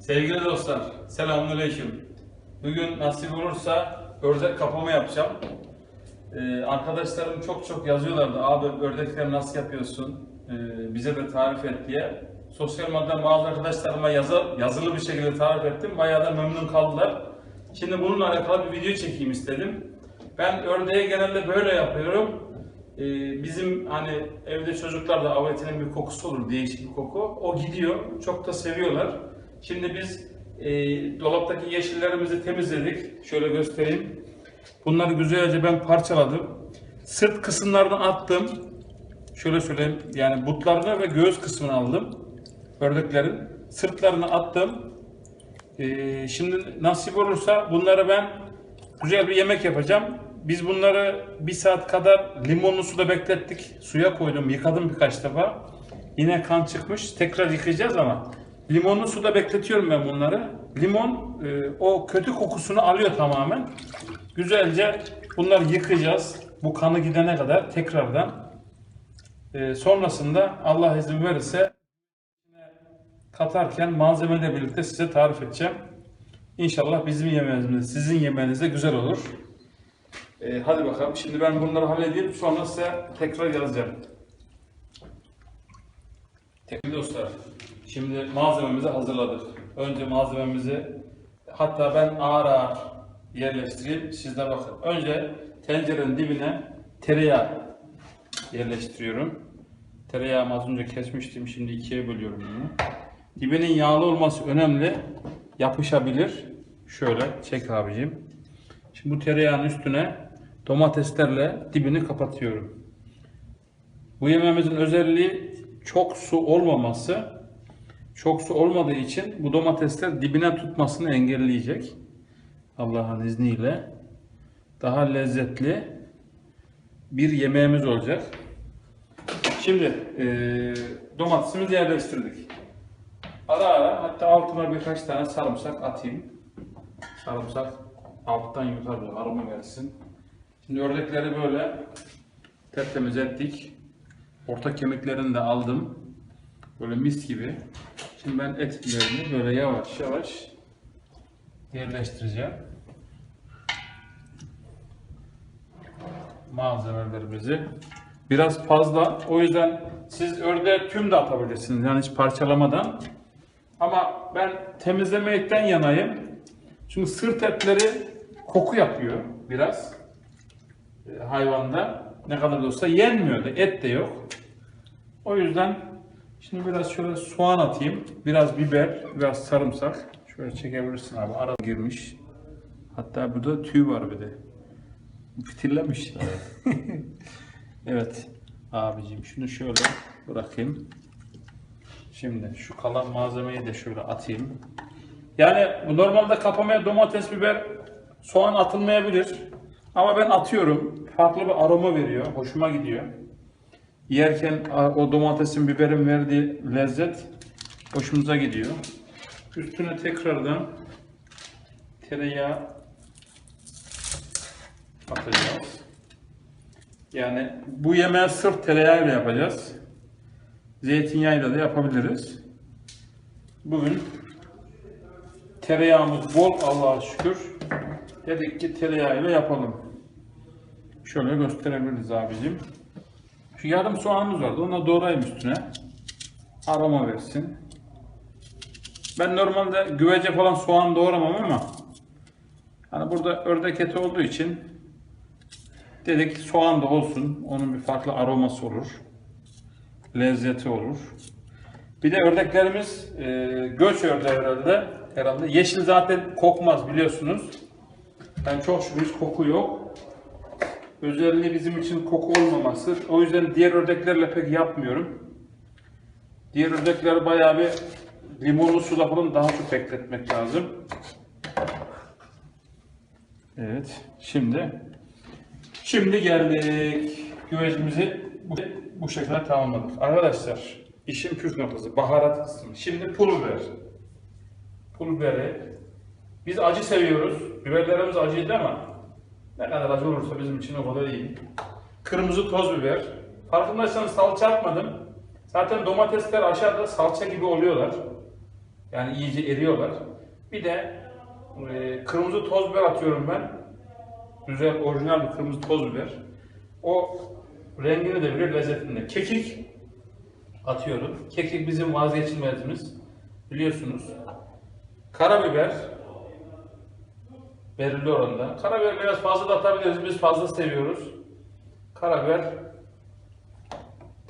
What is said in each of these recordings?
Sevgili dostlar, selamünaleyküm. Bugün nasip olursa ördek kapama yapacağım. Ee, arkadaşlarım çok çok yazıyorlardı, abi ördekleri nasıl yapıyorsun, Ee, bize de tarif et diye. Sosyal medyadan bazı arkadaşlarıma yazı, yazılı bir şekilde tarif ettim, bayağı da memnun kaldılar. Şimdi bununla alakalı bir video çekeyim istedim. Ben ördeği genelde böyle yapıyorum. Ee, bizim hani evde çocuklar da av etinin bir kokusu olur, değişik bir koku. O gidiyor, çok da seviyorlar. Şimdi biz e, dolaptaki yeşillerimizi temizledik. Şöyle göstereyim. Bunları güzelce ben parçaladım. Sırt kısımlarını attım. Şöyle söyleyeyim, yani butlarını ve göğüs kısmını aldım. Ördeklerin sırtlarını attım. Ee, şimdi nasip olursa bunları ben güzel bir yemek yapacağım. Biz bunları bir saat kadar limonlu suda beklettik. Suya koydum, yıkadım birkaç defa. Yine kan çıkmış. Tekrar yıkayacağız ama limonlu suda bekletiyorum ben bunları. Limon e, o kötü kokusunu alıyor tamamen. Güzelce bunları yıkayacağız. Bu kanı gidene kadar tekrardan. E, sonrasında Allah izin verirse katarken malzemeyle birlikte size tarif edeceğim. İnşallah bizim yemeğimiz, sizin yemeğiniz de güzel olur. Ee, hadi bakalım. Şimdi ben bunları halledeyim. Sonra size tekrar yazacağım. Sevgili dostlar, şimdi malzememizi hazırladık. Önce malzememizi, hatta ben ağır ağır yerleştireyim. Siz bakın. Önce tencerenin dibine tereyağı yerleştiriyorum. Tereyağımı az önce kesmiştim. Şimdi ikiye bölüyorum bunu. Dibinin yağlı olması önemli. Yapışabilir. Şöyle çek abicim. Şimdi bu tereyağın üstüne domateslerle dibini kapatıyorum. Bu yemeğimizin özelliği çok su olmaması. Çok su olmadığı için bu domatesler dibine tutmasını engelleyecek. Allah'ın izniyle daha lezzetli bir yemeğimiz olacak. Şimdi eee domatesimizi yerleştirdik. Ara ara hatta altına birkaç tane sarımsak atayım. Sarımsak alttan yukarı aroma gelsin. Şimdi ördekleri böyle tertemiz ettik. Orta kemiklerini de aldım. Böyle mis gibi. Şimdi ben etlerini böyle yavaş yavaş yerleştireceğim. Malzemelerimizi biraz fazla. O yüzden siz ördeğe tüm de atabilirsiniz. Yani hiç parçalamadan. Ama ben temizlemekten yanayım. Çünkü sırt etleri koku yapıyor biraz e, hayvanda. Ne kadar da olsa yenmiyor da et de yok. O yüzden şimdi biraz şöyle soğan atayım. Biraz biber, biraz sarımsak. Şöyle çekebilirsin abi. Ara girmiş. Hatta burada tüy var bir de. Fitillemiş. evet. Abicim şunu şöyle bırakayım. Şimdi şu kalan malzemeyi de şöyle atayım. Yani bu normalde kapamaya domates, biber, soğan atılmayabilir. Ama ben atıyorum. Farklı bir aroma veriyor. Hoşuma gidiyor. Yerken o domatesin, biberin verdiği lezzet hoşumuza gidiyor. Üstüne tekrardan tereyağı atacağız. Yani bu yemeği sırf tereyağıyla yapacağız. Zeytinyağıyla da yapabiliriz. Bugün tereyağımız bol Allah'a şükür. Dedik ki tereyağıyla yapalım. Şöyle gösterebiliriz abicim. Şu yarım soğanımız vardı. Onu da doğrayayım üstüne. Aroma versin. Ben normalde güvece falan soğan doğramam ama hani burada ördek eti olduğu için dedik soğan da olsun. Onun bir farklı aroması olur lezzeti olur. Bir de ördeklerimiz e, göç ördeği herhalde. Herhalde yeşil zaten kokmaz biliyorsunuz. Yani çok şükür koku yok. Özelliği bizim için koku olmaması. O yüzden diğer ördeklerle pek yapmıyorum. Diğer ördekleri bayağı bir limonlu suda falan daha çok bekletmek lazım. Evet. Şimdi şimdi geldik. Güvecimizi bu, bu şekilde tamamladık. Arkadaşlar işin püf noktası baharat kısmı. Şimdi pul biber. Pul biberi. Biz acı seviyoruz. Biberlerimiz acıydı ama ne kadar acı olursa bizim için o kadar iyi. Kırmızı toz biber. Farkındaysanız salça atmadım. Zaten domatesler aşağıda salça gibi oluyorlar. Yani iyice eriyorlar. Bir de e, kırmızı toz biber atıyorum ben. Güzel orijinal bir kırmızı toz biber. O rengini de verir lezzetini de. Kekik atıyorum. Kekik bizim vazgeçilmezimiz. Biliyorsunuz. Karabiber belirli oranda. Karabiber biraz fazla da atabiliriz. Biz fazla seviyoruz. Karabiber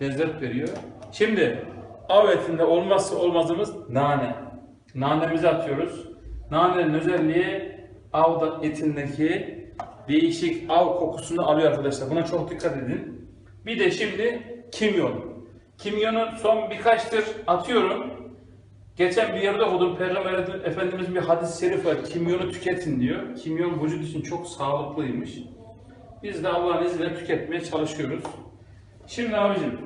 lezzet veriyor. Şimdi av etinde olmazsa olmazımız nane. Nanemizi atıyoruz. Nanenin özelliği av etindeki değişik av kokusunu alıyor arkadaşlar. Buna çok dikkat edin. Bir de şimdi kimyon. Kimyonu son birkaçtır atıyorum. Geçen bir yerde okudum. Peygamber Efendimizin bir hadis-i şerif var. Kimyonu tüketin diyor. Kimyon vücut için çok sağlıklıymış. Biz de Allah'ın izniyle tüketmeye çalışıyoruz. Şimdi abicim,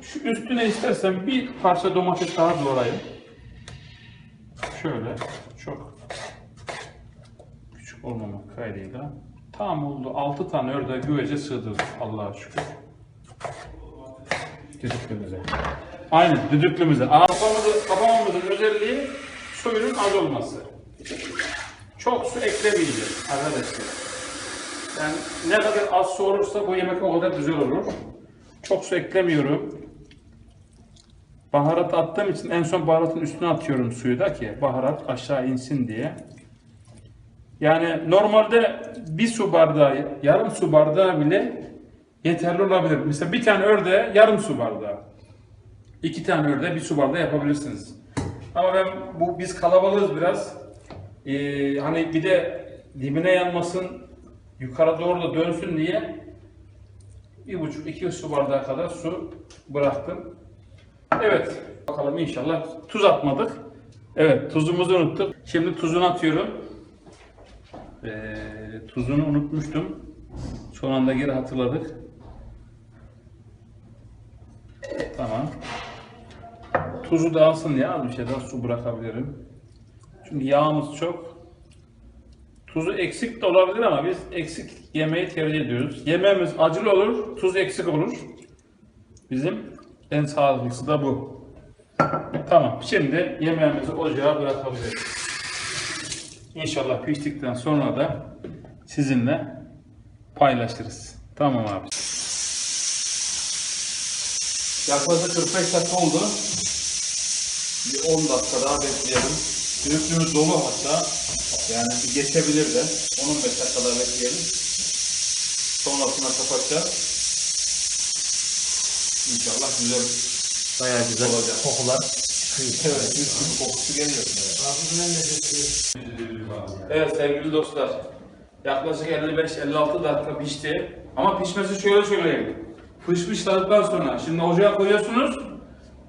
şu üstüne istersen bir parça domates daha doğrayayım. Şöyle, çok küçük olmamak kaydıyla. Tam oldu. 6 tane ördeği güvece sığdırdık Allah'a şükür. Düdüklümüze. Aynen düdüklümüze. Kafamızı, kafamamızın özelliği suyunun az olması. Çok su eklemeyeceğiz arkadaşlar. Yani ne kadar az su olursa bu yemek o kadar güzel olur. Çok su eklemiyorum. Baharat attığım için en son baharatın üstüne atıyorum suyu da ki baharat aşağı insin diye. Yani normalde bir su bardağı, yarım su bardağı bile yeterli olabilir. Mesela bir tane ördeğe yarım su bardağı. İki tane bir su bardağı yapabilirsiniz. Ama ben bu biz kalabalığız biraz. Ee, hani bir de dibine yanmasın, yukarı doğru da dönsün diye bir buçuk iki su bardağı kadar su bıraktım. Evet, bakalım inşallah tuz atmadık. Evet, tuzumuzu unuttuk. Şimdi tuzunu atıyorum. Ee, tuzunu unutmuştum. Son anda geri hatırladık. Tamam. Tuzu da alsın ya az bir şey daha su bırakabilirim. Çünkü yağımız çok. Tuzu eksik de olabilir ama biz eksik yemeği tercih ediyoruz. Yemeğimiz acılı olur, tuz eksik olur. Bizim en sağlıklısı da bu. Tamam, şimdi yemeğimizi ocağa bırakabiliriz. İnşallah piştikten sonra da sizinle paylaşırız. Tamam abi. Yaklaşık 45 dakika oldu. Bir 10 dakika daha bekleyelim. Düdüklümüz dolu hatta. Yani bir geçebilir de. 10-15 dakika daha bekleyelim. Sonrasında kapatacağız. İnşallah güzel Bayağı güzel olacak. kokular. Evet, düdüklü kokusu geliyor. Evet sevgili dostlar. Yaklaşık 55-56 dakika pişti. Ama pişmesi şöyle söyleyeyim. Pişmişlerden sonra şimdi ocağa koyuyorsunuz.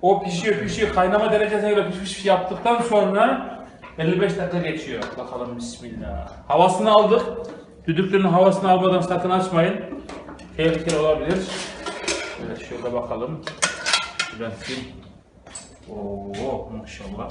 O pişiyor pişiyor kaynama derecesine göre pişmiş yaptıktan sonra 55 dakika geçiyor. Bakalım bismillah. Havasını aldık. Düdüklünün havasını almadan sakın açmayın. Tehlikeli olabilir. Evet şöyle bakalım. Sil. Oo maşallah.